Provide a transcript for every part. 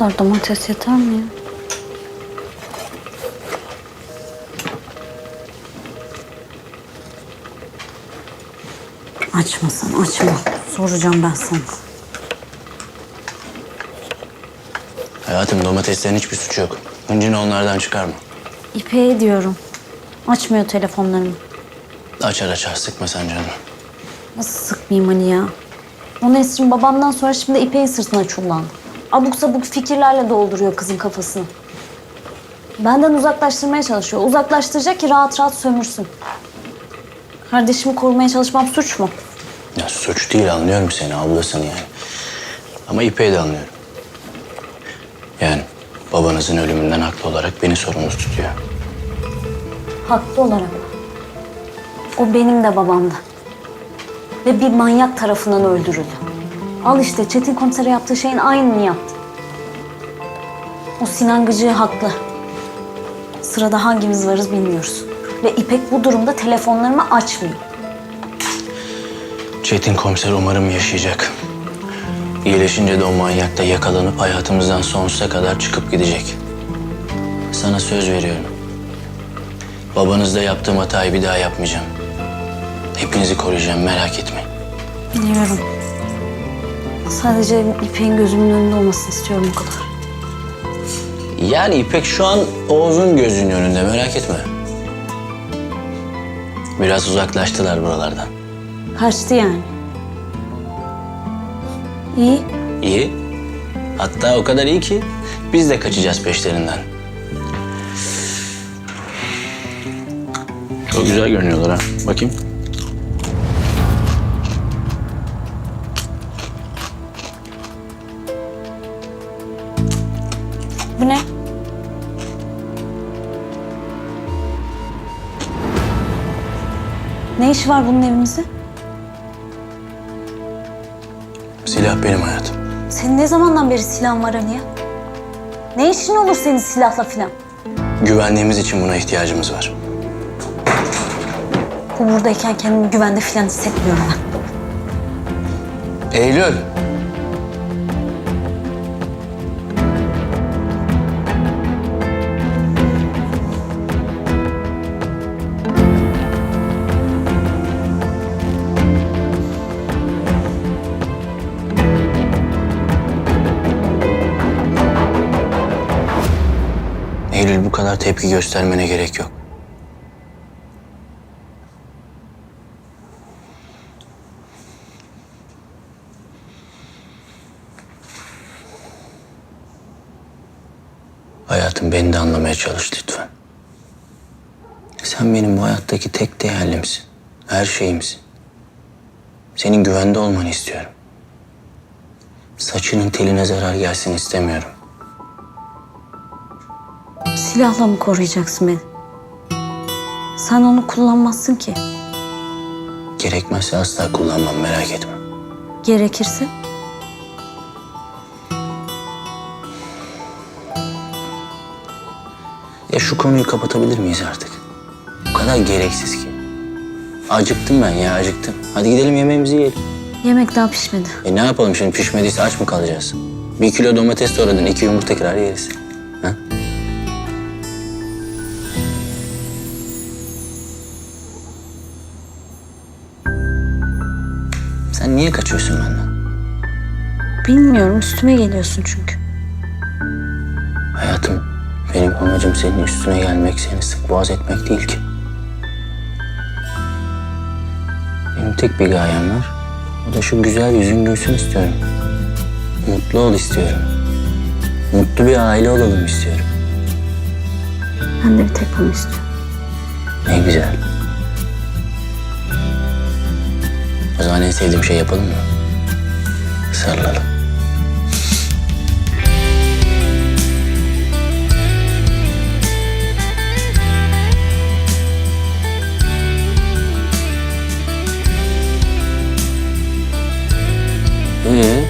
kadar domates yeter mi ya? Açma sen açma. Soracağım ben sana. Hayatım domateslerin hiçbir suçu yok. Hıncını onlardan çıkarma. İpeğe diyorum. Açmıyor telefonlarımı. Açar açar sıkma sen canını. Nasıl sıkmayayım hani ya? O Nesrin babamdan sonra şimdi İpek'in sırtına çullandı. Abuk sabuk fikirlerle dolduruyor kızın kafasını. Benden uzaklaştırmaya çalışıyor. Uzaklaştıracak ki rahat rahat sömürsün. Kardeşimi korumaya çalışmam suç mu? Ya suç değil anlıyorum seni ablasını yani. Ama İpek'i de anlıyorum. Yani babanızın ölümünden haklı olarak beni sorumlu tutuyor. Haklı olarak. O benim de babamdı. Ve bir manyak tarafından öldürüldü. Al işte Çetin komisere yaptığı şeyin aynını yaptı. O Sinan Gıcı haklı. Sırada hangimiz varız bilmiyoruz. Ve İpek bu durumda telefonlarımı açmıyor. Çetin komiser umarım yaşayacak. İyileşince de o manyak da yakalanıp hayatımızdan sonsuza kadar çıkıp gidecek. Sana söz veriyorum. Babanızda yaptığım hatayı bir daha yapmayacağım. Hepinizi koruyacağım merak etmeyin. Biliyorum. Sadece İpek'in gözümün önünde olmasını istiyorum o kadar. Yani İpek şu an Oğuz'un gözünün önünde merak etme. Biraz uzaklaştılar buralardan. Kaçtı yani. İyi. İyi. Hatta o kadar iyi ki biz de kaçacağız peşlerinden. Çok güzel görünüyorlar ha. Bakayım. Ne işi var bunun evimizde? Silah benim hayatım. Senin ne zamandan beri silahın var ya? Ne işin olur senin silahla filan? Güvenliğimiz için buna ihtiyacımız var. Bu buradayken kendimi güvende filan hissetmiyorum ben. Eylül. Eylül bu kadar tepki göstermene gerek yok. Hayatım beni de anlamaya çalış lütfen. Sen benim bu hayattaki tek değerlimsin. Her şeyimsin. Senin güvende olmanı istiyorum. Saçının teline zarar gelsin istemiyorum. Silahla mı koruyacaksın beni? Sen onu kullanmazsın ki. Gerekmezse asla kullanmam merak etme. Gerekirse Ya şu konuyu kapatabilir miyiz artık? Bu kadar gereksiz ki. Acıktım ben ya acıktım. Hadi gidelim yemeğimizi yiyelim. yemek daha pişmedi. E ne yapalım şimdi pişmediyse aç mı kalacağız? Bir kilo domates doğradın, iki yumurta kırar yeriz. Sen niye kaçıyorsun benden? Bilmiyorum üstüme geliyorsun çünkü. Hayatım, benim amacım senin üstüne gelmek, seni sık boğaz etmek değil ki. Benim tek bir gayem var. O da şu güzel yüzün gülsün istiyorum. Mutlu ol istiyorum. Mutlu bir aile olalım istiyorum. Ben de bir tek bunu istiyorum. Ne güzel. Zaman en sevdiğim şey yapalım mı? Sarılalım. Ee?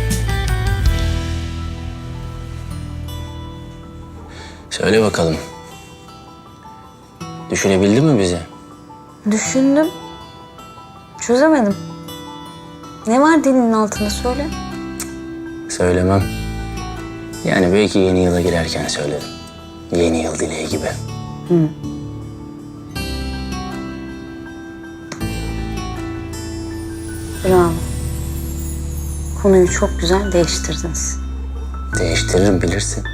Söyle bakalım. Düşünebildin mi bizi? Düşündüm. Çözemedim. Ne var dilinin altında söyle. Söylemem. Yani belki yeni yıla girerken söylerim. Yeni yıl dileği gibi. Bravo. Konuyu çok güzel değiştirdiniz. Değiştiririm bilirsin.